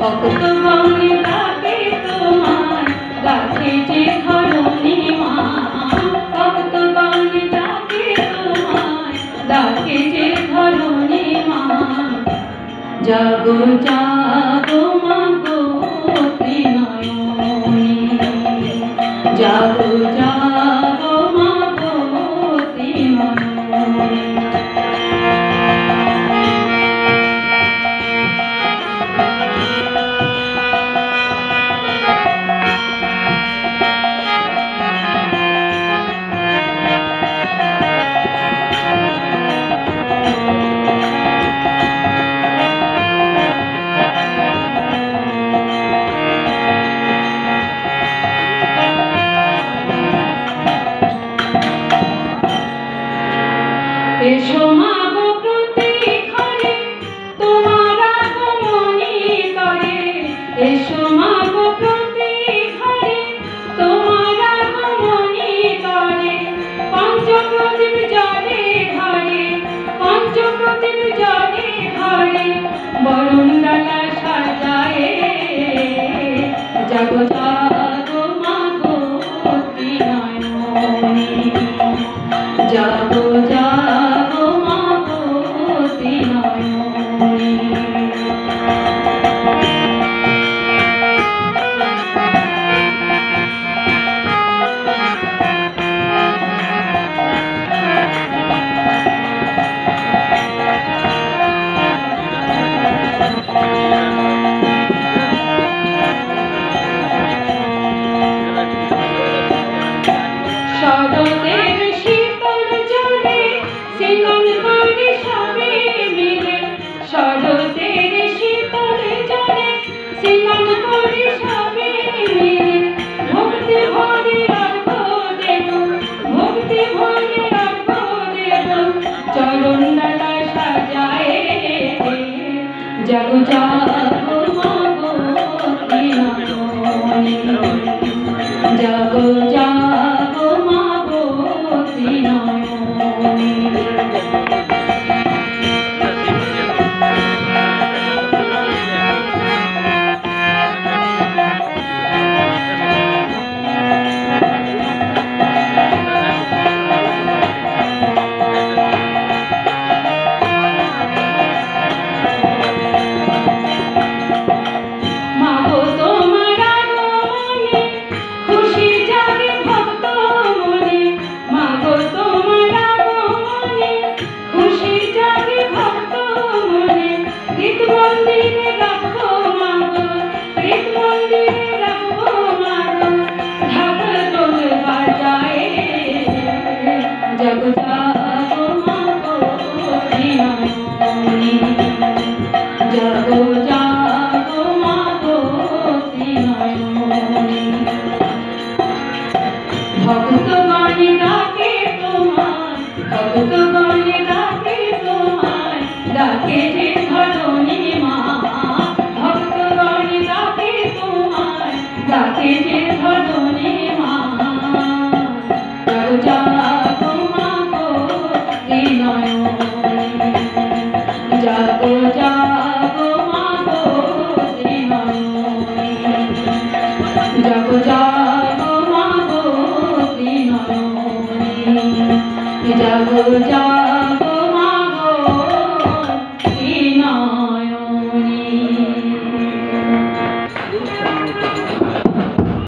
ভক্ত বনে ডাকে তোমায় ডাকে যে ধরণী মা। ভক্ত বনে ডাকে তোমায় ডাকে জাগো জাগো মা গো জাগো জানো জাগো জাগো Allah